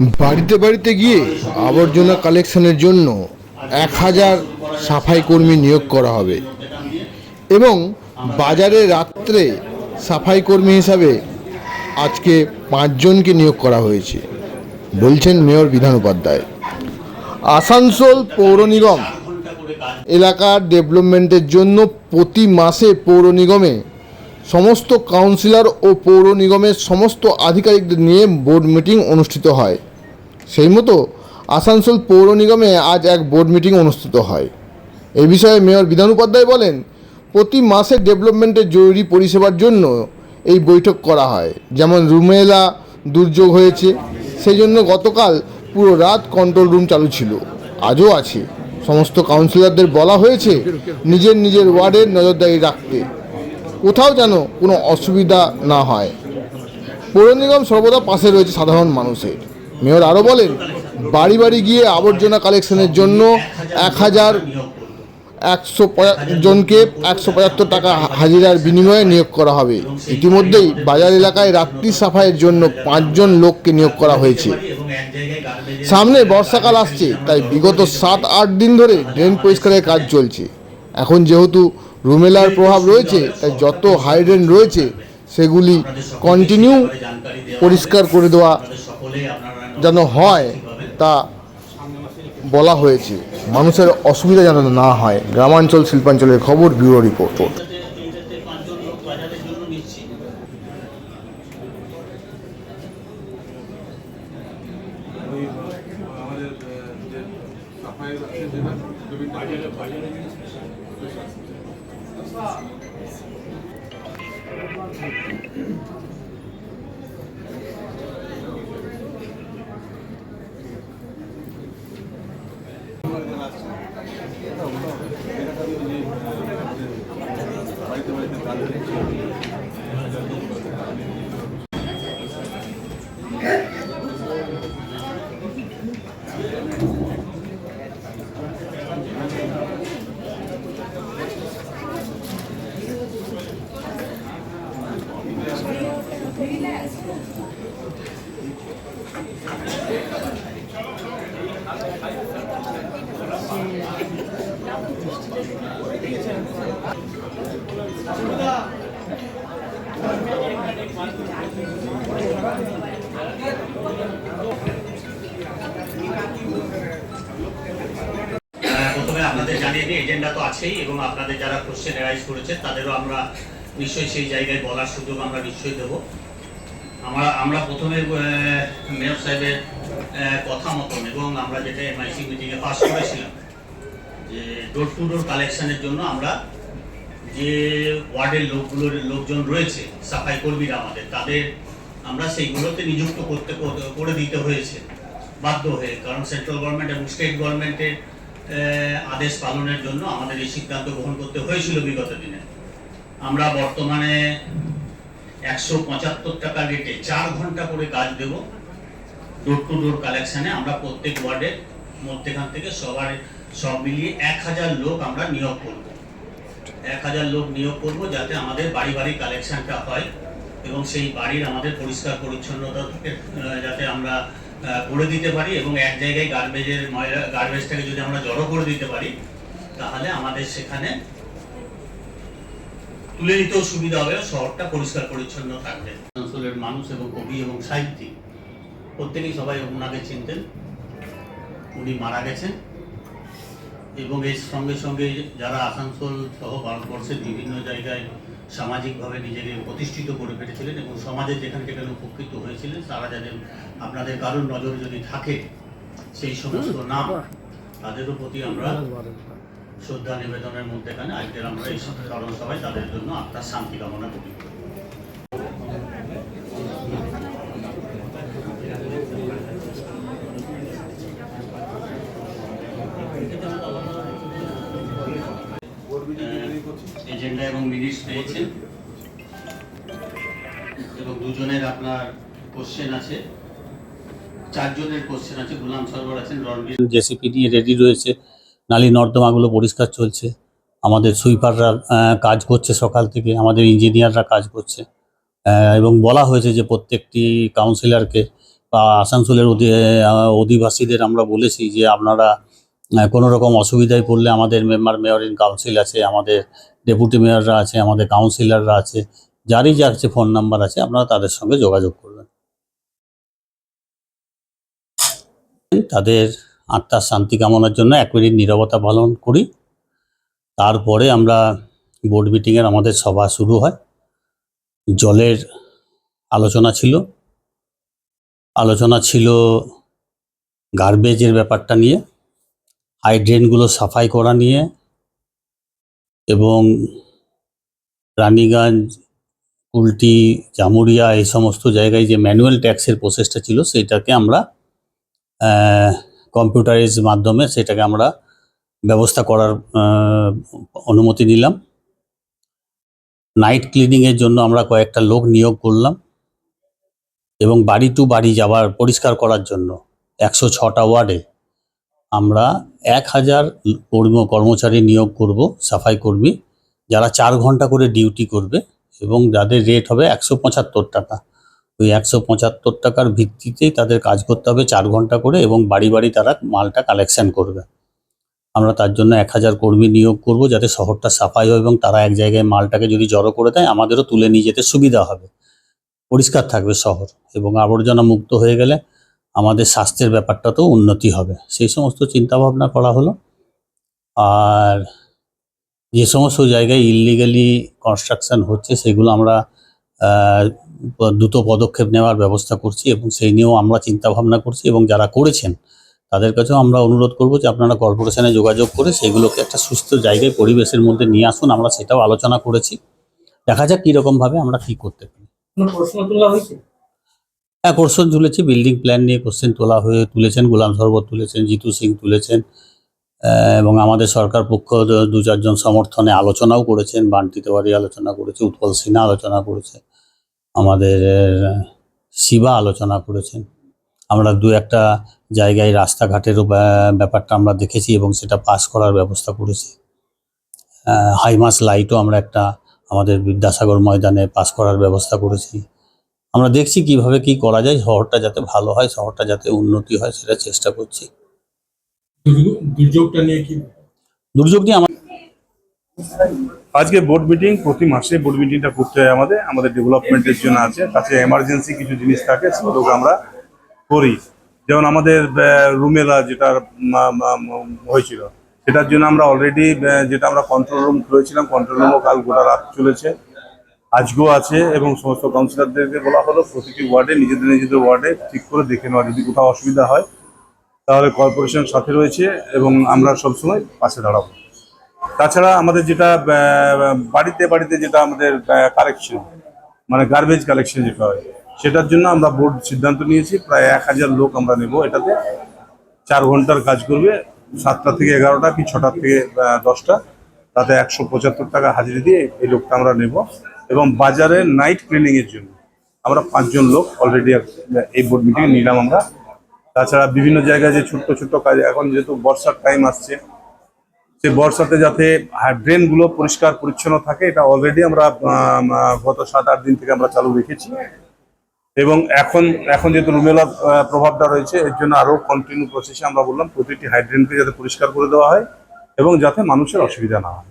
বাড়িতে বাড়িতে গিয়ে আবর্জনা কালেকশনের জন্য এক হাজার সাফাই কর্মী নিয়োগ করা হবে। এবং বাজারে রাত্রে সাফাই কর্মী হিসাবে আজকে পাঁচজনকে নিয়োগ করা হয়েছে, বলছেন মেয়র বিধান উপাধ্যায়। আসানসোল পৌর নিগম এলাকার ডেভেলপমেন্টের জন্য প্রতি মাসে পৌর নিগমে সমস্ত কাউন্সিলর ও পৌর নিগমের সমস্ত আধিকারিকদের নিয়ে বোর্ড মিটিং অনুষ্ঠিত হয়। সেই মতো আসানসোল পৌর নিগমে আজ এক বোর্ড মিটিং অনুষ্ঠিত হয়। এই বিষয়ে মেয়র বিধান উপাধ্যায় বলেন, প্রতি মাসে ডেভেলপমেন্টের জরুরি পরিষেবার জন্য এই বৈঠক করা হয়। যেমন রুমেলা দুর্যোগ হয়েছে সেই জন্য গতকাল পুরো রাত কন্ট্রোল রুম চালু ছিল। আজও আছে। সমস্ত কাউন্সিলরদের বলা হয়েছে, নিজের নিজের ওয়ার্ডের নজরদারি রাখতে। কোথাও যেন কোনো অসুবিধা না হয়। পৌর নিগম সর্বদা পাশে রয়েছে সাধারণ মানুষের। মেয়র আরও বলেন, বাড়ি বাড়ি গিয়ে আবর্জনা কালেকশনের জন্য এক হাজার একশো জনকে একশো পঁচাত্তর টাকা হাজিরার বিনিময়ে নিয়োগ করা হবে। ইতিমধ্যেই বাজার এলাকায় রাত্রি সাফাইয়ের জন্য পাঁচজন লোককে নিয়োগ করা হয়েছে। সামনে বর্ষাকাল আসছে, তাই বিগত সাত, আট দিন ধরে ড্রেন পরিষ্কারের কাজ চলছে। এখন যেহেতু রুমেলার প্রভাব রয়েছে, তাই যত হাইড্রেন রয়েছে, সেগুলি কন্টিনিউ পরিষ্কার করে দেওয়া যেন হয় তা বলা হয়েছে। মানুষের অসুবিধা যেন না হয়। গ্রামাঞ্চল শিল্পাঞ্চলের খবর, ব্যুরো রিপোর্ট। এইটাতে পাঁচজন লোক বাজারের জন্য নিচ্ছি ওই আমাদের আহ, যে সাফাই আছে যেটা বিভিন্ন বাড়িতে বাড়িতে কাজ হচ্ছে আহ, প্রথমে আপনাদের জানিয়ে দিই এজেন্ডা তো আছেই এবং আপনাদের যারা কোশ্চেন রাইজ করেছে তাদেরও আমরা নিশ্চয়ই সেই জায়গায় বলার সুযোগ আমরা নিশ্চয়ই দেবো। আমরা আমরা প্রথমে মেয়র সাহেবের কথা মতন এবং আমরা যেটা এমআইসি মিটিংয়ে পাস করেছিলাম, যে ডোর টু ডোর কালেকশনের জন্য আমরা যে ওয়ার্ডের লোকগুলোর, লোকজন রয়েছে, সাফাই কর্মীরা আমাদের, তাদের আমরা সেইগুলোতে নিযুক্ত করতে করে দিতে হয়েছে, বাধ্য হয়ে। কারণ সেন্ট্রাল গভর্নমেন্ট এবং স্টেট গভর্নমেন্টের আদেশ পালনের জন্য আমাদের এই সিদ্ধান্ত গ্রহণ করতে হয়েছিল বিগত দিনে। আমরা বর্তমানে একশো পঁচাত্তর টাকা রেটে চার ঘণ্টা করে কাজ দেব। ডোর টু ডোর কালেকশনে আমরা প্রত্যেক ওয়ার্ডের মধ্যেখান থেকে সবার সব মিলিয়ে এক হাজার লোক আমরা নিয়োগ করব। এক হাজার লোক নিয়োগ করব যাতে আমাদের বাড়ি বাড়ি কালেকশনটা হয় এবং সেই বাড়ির আমাদের পরিষ্কার পরিচ্ছন্নতা যাতে আমরা করে দিতে পারি এবং এক জায়গায় গার্বেজের ময়লা গার্বেজটাকে যদি আমরা জড়ো করে দিতে পারি, তাহলে আমাদের সেখানে তুলে নিতেও সুবিধা হবে শহরটা পরিষ্কার পরিচ্ছন্ন থাকবে। অঞ্চলের মানুষ এবং কবি এবং সাহিত্যিক, প্রত্যেকেই সবাই ওনাকে চিনতেন। উনি মারা গেছেন। এবং এর সঙ্গে সঙ্গে যারা আসানসোল সহ ভারতবর্ষের বিভিন্ন জায়গায় সামাজিকভাবে নিজেকে প্রতিষ্ঠিত করে ফেলেছিলেন এবং সমাজে যেখানে যেখানে উপকৃত হয়েছিলেন, তারা যাদের আপনাদের কারোর নজর যদি থাকে, সেই সমস্ত নাম, তাদেরও প্রতি আমরা শ্রদ্ধা নিবেদনের মধ্যেখানে আজকের আমরা এই স্মরণ সভায় তাদের জন্য আত্মার শান্তি কামনা করি। এজেন্ডা এবং মিনিটস পেয়েছেন। এবং দুজনের আপনার কোশ্চেন আছে। চারজনের কোশ্চেন আছে। গোলাম সরোবর আছেন রণবীর। জেসিপি নিয়ে রেডি রয়েছে। নালী নর্দমাগুলো পরিষ্কার চলছে। আমাদের সুইপাররা কাজ করছে সকাল থেকে, আমাদের ইঞ্জিনিয়াররা কাজ করছে। এবং বলা হয়েছে যে প্রত্যেকটি কাউন্সিলরকে বা আসানসোলের অধি- অধিবাসীদের আমরা বলেছি যে আপনারা কোনো রকম অসুবিধায় পড়লে আমাদের মেম্বার মেয়র ইন কাউন্সিল আছে, আমাদের ডেপুটি মেয়ররা আছে, আমাদের কাউন্সিলররা আছে, যারই যার আছে ফোন নাম্বার আছে, আপনারা তাদের সঙ্গে যোগাযোগ করবেন। তাদের আত্মার শান্তি কামনার জন্য এক মিনিট নীরবতা পালন করি। তারপরে আমরা বোর্ড মিটিংয়ের আমাদের সভা শুরু হয়। জলের আলোচনা ছিল। আলোচনা ছিল গার্বেজের ব্যাপারটা নিয়ে হাইড্রেনগুলো সাফাই করা নিয়ে এবং রানীগঞ্জ, কুলটি, জামুরিয়া এই সমস্ত জায়গায় যে ম্যানুয়াল ট্যাক্সের প্রসেসটা ছিল, সেটাকে আমরা কম্পিউটারাইজ মাধ্যমে সেটাকে আমরা ব্যবস্থা করার অনুমতি নিলাম। নাইট ক্লিনিংয়ের জন্য আমরা কয়েকটা লোক নিয়োগ করলাম এবং বাড়ি টু বাড়ি যাওয়ার পরিষ্কার করার জন্য একশো ছটা ওয়ার্ডে আমরা এক হাজার কর্ম, কর্মচারী নিয়োগ করব, সাফাই কর্মী, যারা চার ঘণ্টা করে ডিউটি করবে এবং যাদের রেট হবে একশো পঁচাত্তর টাকা। ওই একশো পঁচাত্তর টাকার ভিত্তিতেই তাদের কাজ করতে হবে চার ঘণ্টা করে এবং বাড়ি বাড়ি তারা মালটা কালেকশন করবে। আমরা তার জন্য এক হাজার কর্মী নিয়োগ করব যাতে শহরটা সাফাই হয় এবং তারা এক জায়গায় মালটাকে যদি জড়ো করে দেয়, আমাদেরও তুলে নিয়ে যেতে সুবিধা হবে। পরিষ্কার থাকবে শহর এবং আবর্জনা মুক্ত হয়ে গেলে আমাদের স্বাস্থ্যের ব্যাপারটাতেও উন্নতি হবে। সেই সমস্ত চিন্তাভাবনা করা হলো। আর যে সমস্ত জায়গায় ইললিগালি কনস্ট্রাকশন হচ্ছে, সেগুলো আমরা দ্রুত পদক্ষেপ নেওয়ার ব্যবস্থা করছি এবং সেই নিয়েও আমরা চিন্তা ভাবনা করছি এবং যারা করেছেন তাদের কাছেও আমরা অনুরোধ করব যে আপনারা কর্পোরেশনে যোগাযোগ করে সেগুলোকে একটা সুস্থ জায়গায় পরিবেশের মধ্যে নিয়ে আসুন। আমরা সেটাও আলোচনা করেছি। দেখা যাক কীরকমভাবে আমরা কী করতে পারি। হ্যাঁ কোশ্চেন তুলেছি। বিল্ডিং প্ল্যান নিয়ে কোশ্চেন তোলা হয়ে তুলেছেন গোলাম সরবত তুলেছেন জিতু সিং তুলেছেন এবং আমাদের সরকার পক্ষ দু- দু চারজন সমর্থনে আলোচনাও করেছেন বান্টি তেওয়ারি আলোচনা করেছে উৎপল সিনহা আলোচনা করেছে। আমাদের শিবা আলোচনা করেছেন। আমরা দু একটা জায়গায় রাস্তাঘাটেরও ব্যা- ব্যাপারটা আমরা দেখেছি এবং সেটা পাস করার ব্যবস্থা করেছি। হাইমাস লাইটও আমরা একটা আমাদের বিদ্যাসাগর ময়দানে পাস করার ব্যবস্থা করেছি। আমরা দেখছি কীভাবে কি করা যায় শহরটা যাতে ভালো হয় শহরটা যাতে উন্নতি হয় সেটা চেষ্টা করছি। দুর্যোগ- দুর্যোগটা নিয়ে কি দুর্যোগ নিয়ে আমার আজকে বোর্ড মিটিং প্রতি মাসে বোর্ড মিটিংটা করতে হয় আমাদের আমাদের ডেভেলপমেন্টের জন্য আছে। কাছে এমার্জেন্সি কিছু জিনিস থাকে, সেগুলো আমরা করি। যেমন আমাদের রুমেলা যেটা হয়েছিল। সেটার জন্য আমরা অলরেডি যেটা আমরা কন্ট্রোল রুম খুলেছিলাম কন্ট্রোল রুমও কাল গোটা রাত চলেছে। আজকেও আছে এবং সমস্ত কাউন্সিলরদেরকে বলা হলো, প্রতিটি ওয়ার্ডে, নিজেদের নিজেদের ওয়ার্ডে ঠিক করে দেখে নেওয়া, যদি কোথাও অসুবিধা হয়, তাহলে কর্পোরেশন সাথে রয়েছে এবং আমরা সবসময় পাশে দাঁড়াবো। তাছাড়া আমাদের যেটা বাড়িতে বাড়িতে যেটা আমাদের কালেকশন মানে গার্বেজ কালেকশন যেটা হয়, সেটার জন্য আমরা বোর্ড সিদ্ধান্ত নিয়েছি, প্রায় এক হাজার লোক আমরা নেব এটাতে। চার ঘণ্টার কাজ করবে, সাতটা থেকে এগারোটা কি ছটা থেকে দশটা, তাতে একশো পঁচাত্তর টাকা হাজিরি দিয়ে এই লোকটা আমরা নেব। এবং বাজারে নাইট ক্লিনিং এর জন্য আমরা পাঁচজন লোক অলরেডি এই বোর্ড মিটিং নিলাম আমরা। তাছাড়া বিভিন্ন জায়গায় যে ছোট্ট ছোট্ট কাজ, এখন যেহেতু বর্ষার টাইম আসছে সেই বর্ষাতে যাতে ড্রেনগুলো পরিষ্কার, পরিচ্ছন্ন থাকে, এটা অলরেডি আমরা গত সাত, আট দিন থেকে আমরা চালু রেখেছি। এবং এখন এখন যেহেতু রুমেলা প্রভাবটা রয়েছে, এর জন্য আরও কন্টিনিউ প্রসেসে আমরা বললাম, প্রতিটি হাইড্রেনকে যাতে পরিষ্কার করে দেওয়া হয় এবং যাতে মানুষের অসুবিধা না হয়।